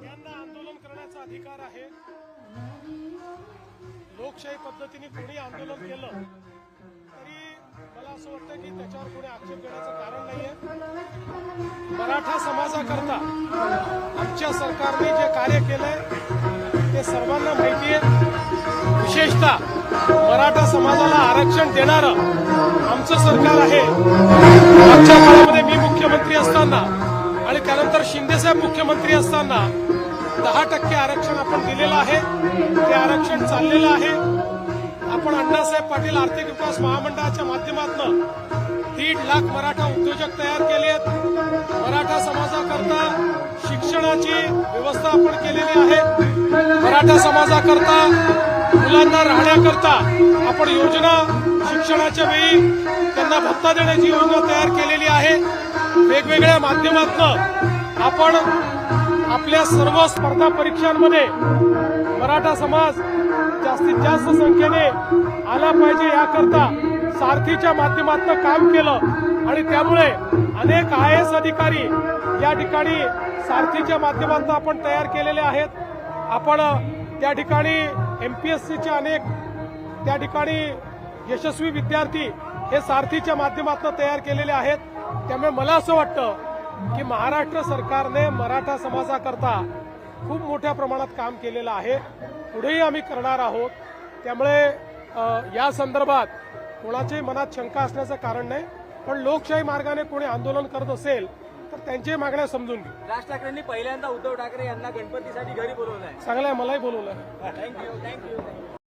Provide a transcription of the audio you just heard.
त्यांना आंदोलन करण्याचा अधिकार आहे. लोकशाही पद्धतीने कोणी आंदोलन केलं तरी मला असं वाटतं की त्याच्यावर कोणी आक्षेप घेण्याचं कारण नाहीये. मराठा समाजाकरता आमच्या सरकारने जे कार्य केलंय ते सर्वांना माहिती आहे विशेषतः मराठा समाजाला आरक्षण देणारं आमचं सरकार आहे. आमच्या काळामध्ये मी मुख्यमंत्री असताना त्यानंतर शिंदेसाहेब मुख्यमंत्री असताना दहा टक्के आरक्षण आपण दिलेलं आहे. ते आरक्षण चाललेलं आहे. आपण अण्णासाहेब पाटील आर्थिक विकास महामंडळाच्या माध्यमातून दीड लाख मराठा उद्योजक तयार केले आहेत. मराठा समाजाकरता शिक्षणाची व्यवस्था आपण केलेली आहे. मराठा समाजाकरता मुलांना राहण्याकरता आपण योजना शिक्षणाच्या वेळी त्यांना भत्ता देण्याची योजना तयार केलेली आहे. वेगवेगळ्या माध्यमातून आपण आपल्या सर्व स्पर्धा परीक्षांमध्ये मराठा समाज जास्तीत जास्त संख्येने आला पाहिजे याकरता सारथीच्या माध्यमातून काम केलं. आणि त्यामुळे अनेक आय एस अधिकारी या ठिकाणी सारथीच्या माध्यमातून आपण तयार केलेले आहेत. आपण त्या ठिकाणी एमपीएससीचे अनेक त्या ठिकाणी यशस्वी विद्यार्थी हे सारथीच्या माध्यमातून तयार केलेले आहेत. त्यामुळे मला असं वाटतं की महाराष्ट्र सरकारने मराठा समाजाकरता खूप मोठ्या प्रमाणात काम केलेलं आहे. पुढेही आम्ही करणार आहोत. त्यामुळे या संदर्भात कोणाच्याही मनात शंका असण्याचं कारण नाही. पण लोकशाही मार्गाने कोणी आंदोलन करत असेल तर त्यांच्याही मागण्या समजून घेऊ राज ठाकरेंनी पहिल्यांदा उद्धव ठाकरे यांना गणपतीसाठी घरी बोलवलंय. चांगलं आहे मलाही बोलवलं थँक्यू थँक्यू